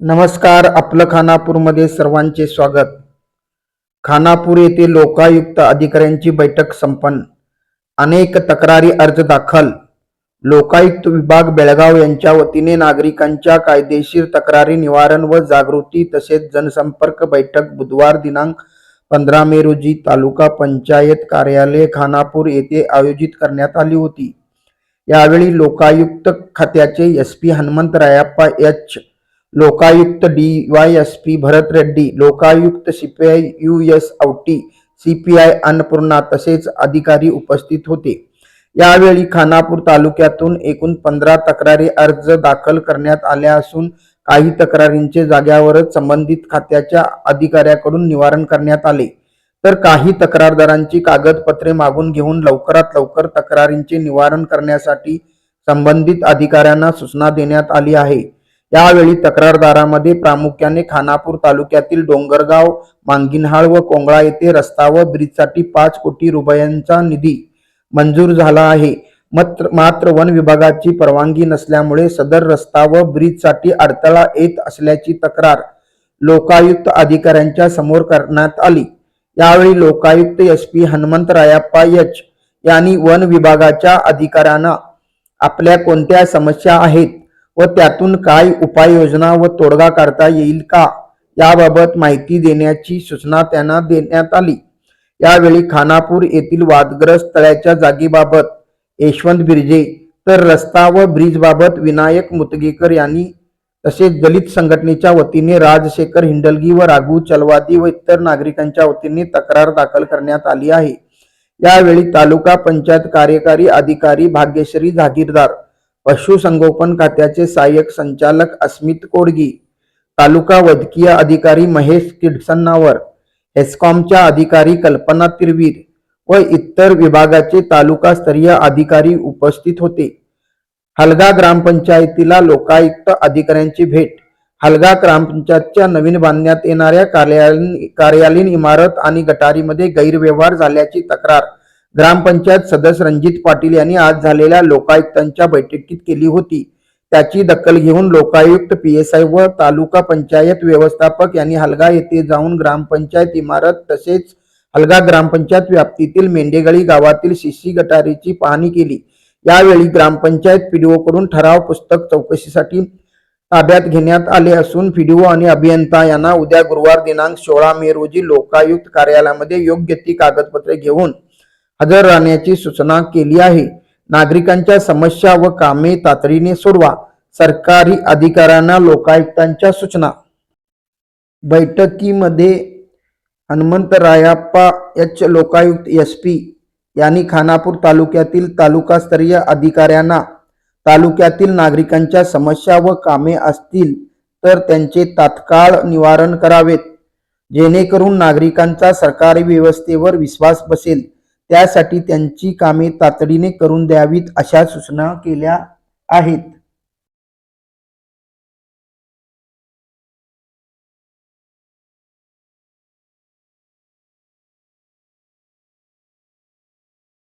नमस्कार आपलं खानापूरमध्ये सर्वांचे स्वागत. खानापूर येथे लोकायुक्त अधिकाऱ्यांची बैठक संपन्न. अनेक तक्रारी अर्ज दाखल. लोकायुक्त विभाग बेळगाव यांच्या वतीने नागरिकांच्या कायदेशीर तक्रारी निवारण व जागृती तसेच जनसंपर्क बैठक बुधवार दिनांक पंधरा मे रोजी तालुका पंचायत कार्यालय खानापूर येथे आयोजित करण्यात आली होती. यावेळी लोकायुक्त खात्याचे S P Hanumantharayappa H Lokayukta D Y S P Bharat Reddy Lokayukta CPI U S Auti CPI Annapurna तसेच अधिकारी उपस्थित होते. यावेळी खानापूर तालुक्यातून एकूण पंधरा तक्रारी अर्ज दाखल करण्यात आल्या असून काही तक्रारींचे जाग्यावरच संबंधित खात्याच्या अधिकाऱ्याकडून निवारण करण्यात आले. तर काही तक्रारदारांची कागदपत्रे मागून घेऊन लवकरात लवकर तक्रारींचे निवारण करण्यासाठी संबंधित अधिकाऱ्यांना सूचना देण्यात आली आहे. यावेळी तक्रारदारामध्ये प्रामुख्याने खानापूर तालुक्यातील डोंगरगाव मांगिनहाळ व कोंगळा येथे रस्ता व ब्रिजसाठी पाच कोटी रुपयांचा निधी मंजूर झाला आहे. मात्र मात्र वन विभागाची परवानगी नसल्यामुळे सदर रस्ता व ब्रिजसाठी अडथळा येत असल्याची तक्रार लोकायुक्त अधिकाऱ्यांच्या समोर करण्यात आली. यावेळी Lokayukta S P Hanumantharayappa H यांनी वन विभागाच्या अधिकाऱ्यांना आपल्या कोणत्या समस्या आहेत? व त्यातून काय उपाययोजना व तोडगा काढता येईल का? याबाबत माहिती देण्याची सूचना त्यांना देण्यात आली. यावेळी खानापूर येथील वादग्रस्त तळ्याच्या जागेबाबत यशवंत बिर्जे तर रस्ता व ब्रिजबाबत विनायक मुतगेकर यांनी तसेच दलित संघटनेच्या वतीने राजशेखर हिंडलगी व राघू चलवादी व इतर नागरिकांच्या वतीने तक्रार दाखल करण्यात आली आहे. यावेळी तालुका पंचायत कार्यकारी अधिकारी भाग्यश्री जागीरदार पशुसंगोपन खात्याचे सहाय्यक संचालक अस्मित कोडगी तालुका वैद्यकीय अधिकारी महेश किडसन्नावर हेस्कॉमच्या अधिकारी कल्पना तिरवीर व इतर विभागाचे तालुकास्तरीय अधिकारी उपस्थित होते. हलगा ग्रामपंचायतीला लोकायुक्त अधिकाऱ्यांची भेट हलगा ग्रामपंचायतच्या नवीन बांधण्यात येणाऱ्या कार्यालयीन कार्यालयीन इमारत आणि गटारीमध्ये गैरव्यवहार झाल्याची तक्रार ग्रामपंचायत सदस्य रणजित पाटील यांनी आज झालेल्या लोकायुक्तांच्या बैठकीत केली होती. त्याची दखल घेऊन लोकायुक्त पी एस आय व तालुका पंचायत व्यवस्थापक यांनी हलगा येथे जाऊन ग्रामपंचायत इमारत तसेच हलगा ग्रामपंचायत व्याप्तीतील मेंढेगळी गावातील शिशी गटारीची पाहणी केली. यावेळी ग्रामपंचायत पीडीओ कडून ठराव पुस्तक चौकशीसाठी ताब्यात घेण्यात आले असून पीडीओ आणि अभियंता यांना उद्या गुरुवार दिनांक सोळा मे रोजी लोकायुक्त कार्यालयामध्ये योग्य ती कागदपत्रे घेऊन हजर राहण्याची सूचना केली आहे. नागरिकांच्या समस्या व कामे तातडीने सोडवा सरकारी अधिकाऱ्यांना लोकायुक्तांच्या सूचना. बैठकीमध्ये Hanumantharayappa H. Lokayukta S. P. यांनी खानापूर तालुक्यातील तालुकास्तरीय अधिकाऱ्यांना तालुक्यातील नागरिकांच्या समस्या व कामे असतील तर त्यांचे तात्काळ निवारण करावेत. जेणेकरून नागरिकांचा सरकारी व्यवस्थेवर विश्वास बसेल. त्यासाठी त्यांची कामे तातडीने करून द्यावीत अशा सूचना केल्या आहेत.